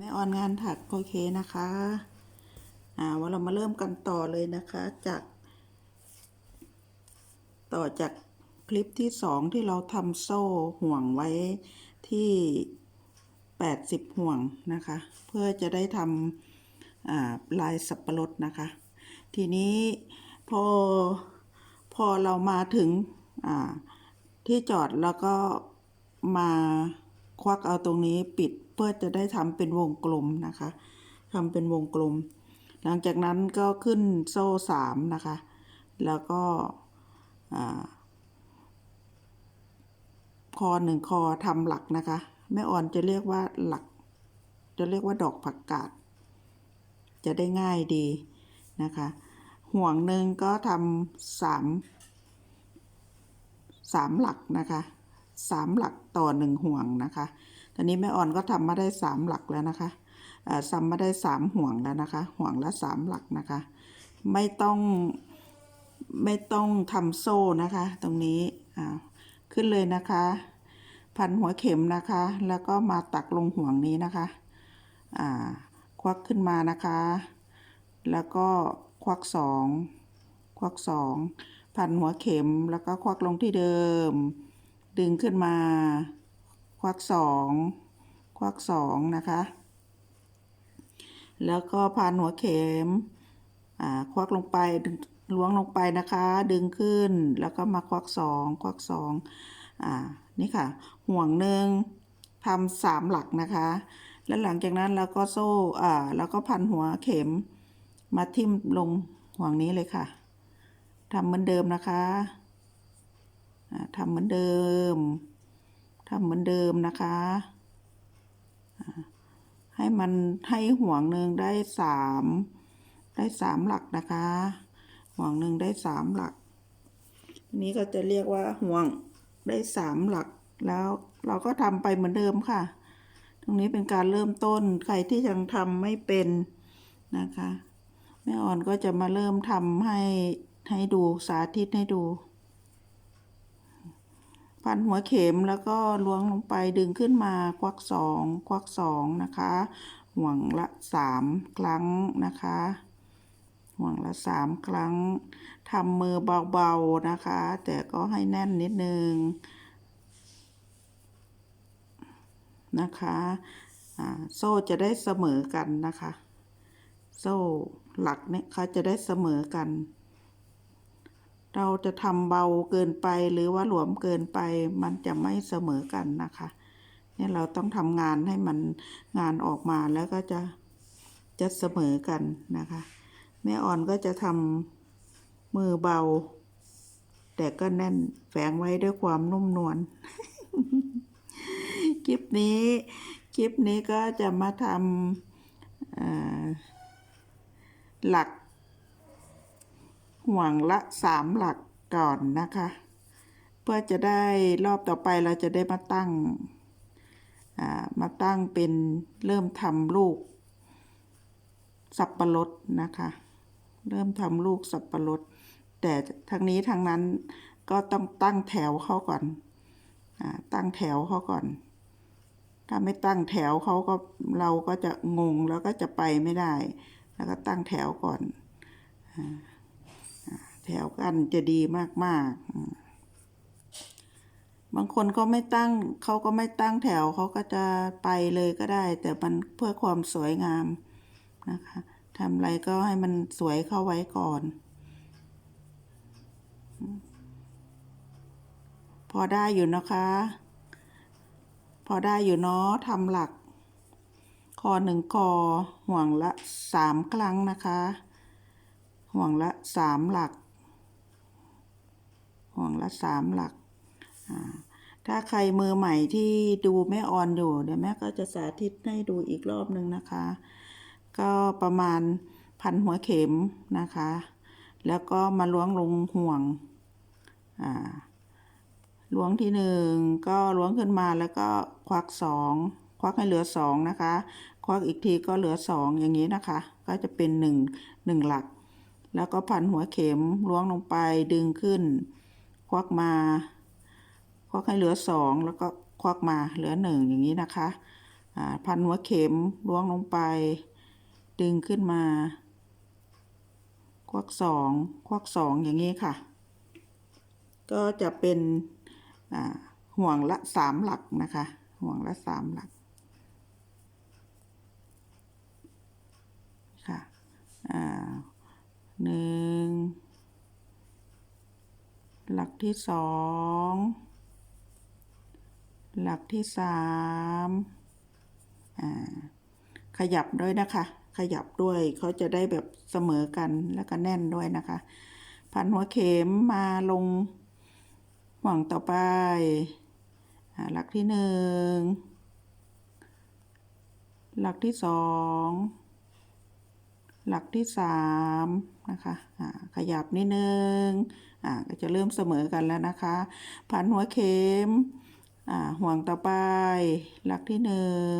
แม่ออนงานถักโอเคนะคะอ่าว่าเรามาเริ่มกันต่อเลยนะคะจาก ต่อจากคลิปที่สองที่เราทำโซ่ห่วงไว้ที่แปดสิบห่วงนะคะ เพื่อจะได้ทำอ่าลายสับปะรดนะคะ ทีนี้พอพอเรามาถึงอ่าที่จอดแล้วก็มาควักเอาตรงนี้ปิด เพื่อจะได้ทำเป็นวงกลมนะคะทำเป็นวงกลม หลังจากนั้นก็ขึ้นโซ่สามนะคะ แล้วก็คอหนึ่งคอทำหลักนะคะแม่อ่อนจะเรียกว่าหลัก จะเรียกว่าดอกผักกาด จะได้ง่ายดีนะคะ ห่วงหนึ่งก็ทำสามสามหลักนะคะสามหลักต่อหนึ่งห่วงนะคะ ตอนนี้แม่อ่อนก็ทำมาได้สามหลักแล้วนะคะทำมาได้สามห่วงแล้วนะคะ ห่วงละสามหลักนะคะ ไม่ต้องไม่ต้องทำโซ่นะคะ ตรงนี้ขึ้นเลยนะคะ พันหัวเข็มนะคะ แล้วก็มาตักลงห่วงนี้นะคะควักขึ้นมานะคะ แล้วก็ควักสองควักสองพันหัวเข็มแล้วก็ควักลงที่เดิม ดึงขึ้นมา ควักสองควักสองนะคะ แล้วก็พันหัวเข็มควักลงไปล้วงลงไปนะคะ ดึงขึ้นแล้วก็มาควักสองควักสองอ่านี่ค่ะ ห่วงหนึ่งทำสามหลักนะคะ แล้วหลังจากนั้นเราก็โซ่อ่าแล้วก็พันหัวเข็มมาทิ่มลงห่วงนี้เลยค่ะทำเหมือนเดิมนะคะอ่าทำเหมือนเดิม ทำเหมือนเดิมนะคะ ให้มันให้ห่วงหนึ่งได้สามได้สามหลักนะคะ ห่วงหนึ่งได้สามหลัก นี้ก็จะเรียกว่าห่วงได้สามหลัก แล้วเราก็ทำไปเหมือนเดิมค่ะ ตรงนี้เป็นการเริ่มต้นใครที่ยังทำไม่เป็นนะคะแม่อ่อนก็จะมาเริ่มทำให้ให้ดูสาธิตให้ดู พันหัวเข็มแล้วก็ล้วงลงไปดึงขึ้นมาควักสองควักสองนะคะ ห่วงละสามครั้งนะคะ ห่วงละสามครั้งทำมือเบาๆนะคะ แต่ก็ให้แน่นนิดนึงนะคะโซ่จะได้เสมอกันนะคะ โซ่หลักเนี่ยเขาจะได้เสมอกัน เราจะทำเบาเกินไปหรือว่าหลวมเกินไปมันจะไม่เสมอกันนะคะเนี่ยเราต้องทำงานให้มันงานออกมาแล้วก็จะจะเสมอกันนะคะ แม่อ่อนก็จะทำมือเบา แต่ก็แน่นแฝงไว้ด้วยความนุ่มนวลคลิปนี้คลิปนี้ก็จะมาทำอ่อหลัก ห่วงละสามหลักก่อนนะคะ เพื่อจะได้รอบต่อไปเราจะได้มาตั้งอ่ามาตั้งเป็นเริ่มทำลูก สับปะรดนะคะ เริ่มทำลูกสับปะรด แต่ทั้งนี้ทั้งนั้นก็ต้องตั้งแถวเขาก่อนอ่าตั้งแถวเขาก่อน ถ้าไม่ตั้งแถวเขาก็เราก็จะงงแล้วก็จะไปไม่ได้ แล้วก็ตั้งแถวก่อนอ่าอ่า แถวกันจะดีมากๆ บางคนก็ไม่ตั้งเขาก็ไม่ตั้งแถวเขาก็จะไปเลยก็ได้ แต่มันเพื่อความสวยงามนะคะทำอะไรก็ให้มันสวยเข้าไว้ก่อน พอได้อยู่นะคะ พอได้อยู่เนาะทำหลักคอหนึ่งคอห่วงละสามครั้งนะคะ ห่วงละสามหลัก ห่วงละสามหลัก ถ้าใครมือใหม่ที่ดูแม่ออนอยู่ เดี๋ยวแม่ก็จะสาธิตให้ดูอีกรอบหนึ่งนะคะ ก็ประมาณพันหัวเข็มนะคะ แล้วก็มาล้วงลงห่วงล้วงที่หนึ่งก็ล้วงขึ้นมาแล้วก็ควักสองควักให้เหลือสองนะคะ ควักอีกทีก็เหลือสองอย่างนี้นะคะ ก็จะเป็นหนึ่งหนึ่งหลัก แล้วก็พันหัวเข็มล้วงลงไปดึงขึ้น ควักมา ควักให้เหลือสองแล้วก็ควักมาเหลือหนึ่งอย่างนี้นะคะอ่าพันหัวเข็มล้วงลงไป ดึงขึ้นมา ควักสองควักสองอย่างนี้ค่ะ ก็จะเป็นอ่าห่วงละสามหลักนะคะ ห่วงละสามหลักค่ะอ่าหนึ่ง หลักที่สอง หลักที่สามขยับด้วยนะคะ ขยับด้วยเขาจะได้แบบเสมอกันแล้วก็แน่นด้วยนะคะ พันหัวเข็มมาลงห่วงต่อไปหลักที่หนึ่ง หลักที่สอง หลักที่สามนะคะขยับนิดนึง อ่าก็จะเริ่มเสมอกันแล้วนะคะพันหัวเข็มอ่าห่วงต่อไป หลักที่หนึ่ง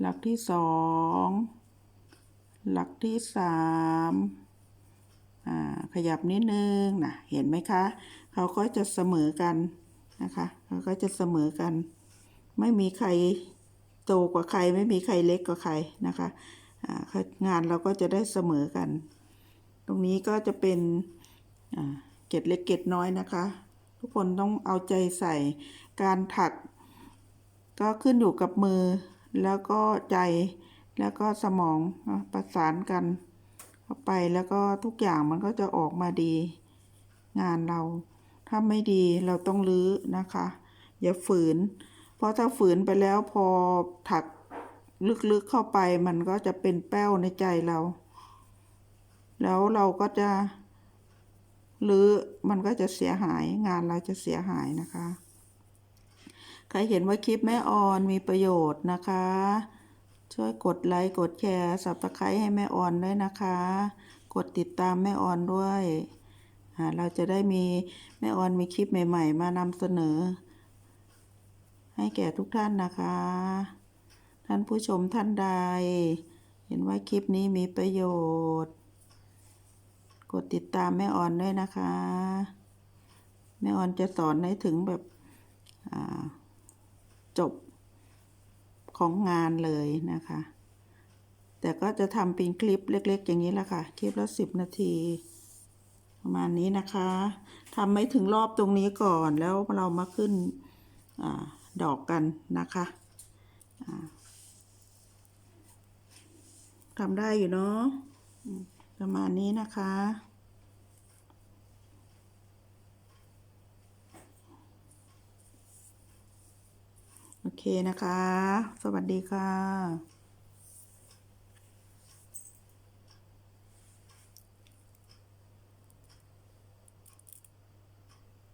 หลักที่สองหลักที่สามอ่าขยับนิดนึงนะเห็นไหมคะเขาก็จะเสมอกันนะคะเขาก็จะเสมอกัน ไม่มีใครโตกว่าใครไม่มีใครเล็กกว่าใครนะคะอ่างานเราก็จะได้เสมอกัน ตรงนี้ก็จะเป็น เกร็ดเล็กเกร็ดน้อยนะคะ ทุกคนต้องเอาใจใส่การถัก ก็ขึ้นอยู่กับมือ แล้วก็ใจแล้วก็สมองประสานกันเข้าไปแล้วก็ทุกอย่างมันก็จะออกมาดี งานเราถ้าไม่ดีเราต้องรื้อนะคะ อย่าฝืน เพราะถ้าฝืนไปแล้วพอถักลึกๆเข้าไปมันก็จะเป็นแป้วในใจเรา แล้วเราก็จะ หรือมันก็จะเสียหายงานเราจะเสียหายนะคะ ใครเห็นว่าคลิปแม่ออนมีประโยชน์นะคะ ช่วยกดไลค์กดแชร์สับตะไคร้ให้แม่ออนด้วยนะคะ กดติดตามแม่ออนด้วยเราจะได้มีแม่ออนมีคลิปใหม่ ๆ มานำเสนอ ให้แก่ทุกท่านนะคะ ท่านผู้ชมท่านใด เห็นว่าคลิปนี้มีประโยชน์ กดติดตามแม่ออนด้วยนะคะ แม่ออนจะสอนให้ถึงแบบจบของงานเลยนะคะ แต่ก็จะทำเป็นคลิปเล็ก ๆ อย่างนี้แหละค่ะ คลิปละสิบนาที ประมาณนี้นะคะทำไม่ถึงรอบตรงนี้ก่อนแล้วเรามาขึ้นอดอกกันนะคะทำได้อยู่เนาะ ประมาณนี้นะคะ โอเคนะคะ สวัสดีค่ะ